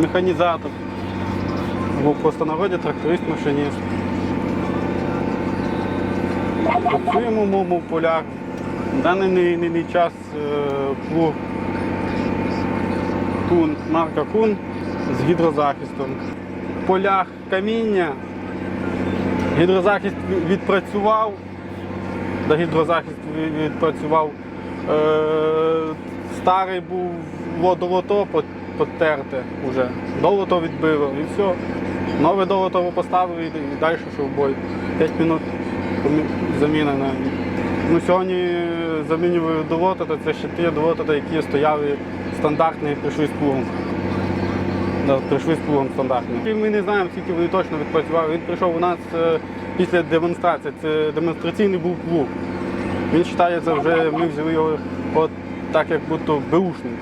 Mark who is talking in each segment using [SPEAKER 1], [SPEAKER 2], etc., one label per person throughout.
[SPEAKER 1] механізатор. Або в простонароді тракторист машиніст. Працюємо в полях. Даний ни- ни- ни час е, плуг кун, марка Кун з гідрозахистом. В полях каміння. Гідрозахист відпрацював, да, гідрозахист відпрацював. Е, старий був водолото потерте вже. Долото відбило і все. Нове долото поставили і, і далі йшов бой. 5 минут помі- заміна на. Ну, сьогодні замінювали долото, то це ще ті долото, які стояли стандартні і прийшли з плугом. Да, прийшли з плугом стандартним. Ми не знаємо, скільки вони точно відпрацювали. Він прийшов у нас е, після демонстрації. Це демонстраційний був плуг. Він вважається вже, ми взяли його от так, як будто беушний.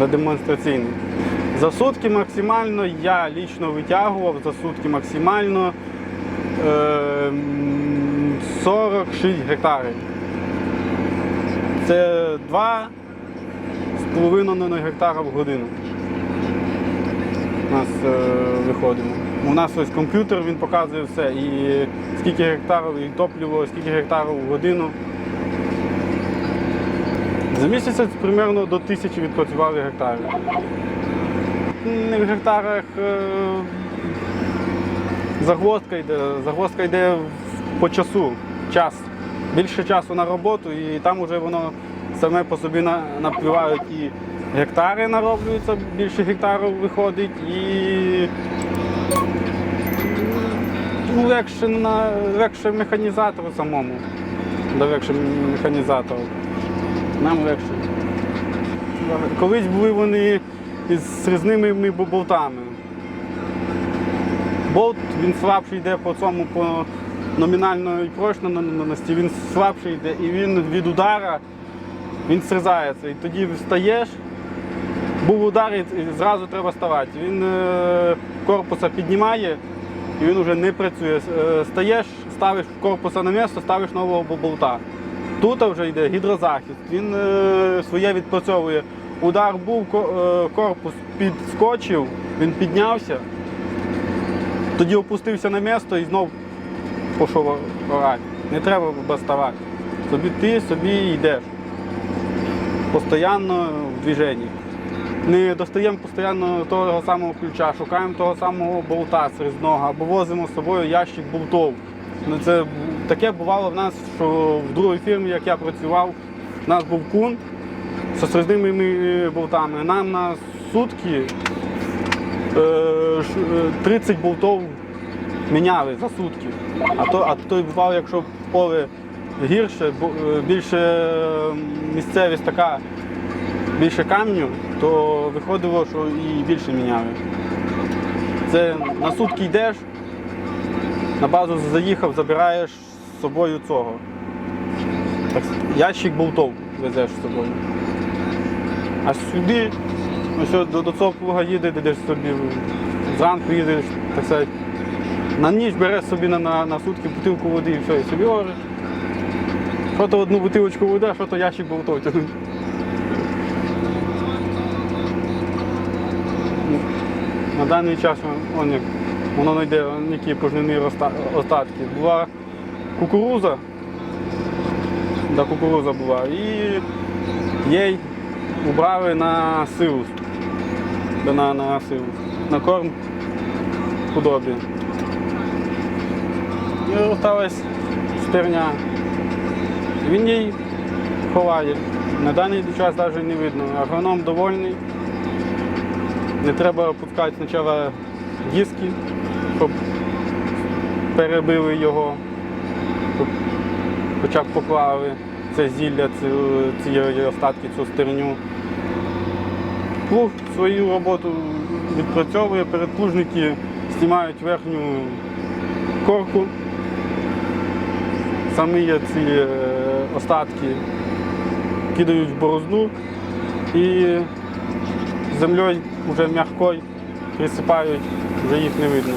[SPEAKER 1] На демонстраційний. За сутки максимально я лічно витягував за сутки максимально е, 46 гектарів. Це 2,5 гектара в годину. У нас е, виходимо. У нас ось комп'ютер він показує все. І скільки гектарів, і топливо, скільки гектарів в годину. За місяць приблизно до тисячі відпрацювали гектарів. Не в гектарах е, загвоздка йде. Загвоздка йде по часу. Час. Більше часу на роботу, і там вже воно саме по собі на- напливають і гектари нароблюються, більше гектарів виходить, і ну, легше, на, легше механізатору самому. Да, легше механізатору. Нам легше. Колись були вони із різними болтами. Болт він слабший йде по цьому, по номінальної прочності, він слабший йде і він від удара він срізається. І тоді встаєш, був удар і зразу треба ставати. Він е, корпуса піднімає і він вже не працює. Е, Стаєш, ставиш корпуса на місце, ставиш нового бо- болта. Тут вже йде гідрозахист, він е, своє відпрацьовує. Удар був, е, корпус підскочив, він піднявся, тоді опустився на місце і знов пішов орати. Не треба бастувати. Собі ти собі йдеш. Постоянно в движенні. Не достаємо постійно того самого ключа, шукаємо того самого болта срізного або возимо з собою ящик болтов. Ну, це таке бувало в нас, що в другій фірмі, як я працював, у нас був кун зі срізними болтами. Нам на сутки е, ш- е, 30 болтов міняли за сутки. А то, а то бувало, якщо поле гірше, е, більше е, місцевість така, більше камню, то виходило, що і більше міняли. Це на сутки йдеш, на базу заїхав, забираєш з собою цього. Так, ящик болтов везеш з собою. А сюди, ось до, до цього плуга їде, йдеш собі, зранку їдеш, так сказати, на ніч береш собі на, на, на сутки бутилку води і все, і собі ложиш. Що то одну бутилочку води, а що то ящик болтов тягнуть. На даний час он, як, воно знайде он, які пожнивні остатки. Була кукуруза, да, кукуруза була, і їй убрали на силус. На, на силус. На корм худобі. І осталась стерня. Він їй ховає. На даний час навіть не видно. Агроном довольний. Не треба опускати спочатку диски, щоб перебили його, щоб хоча б поклали це зілля, цю, ці остатки, цю стерню. Плуг свою роботу відпрацьовує, передплужники знімають верхню корку. Самі ці е, остатки кидають в борозну і землею вже м'якою присипають, вже їх не видно.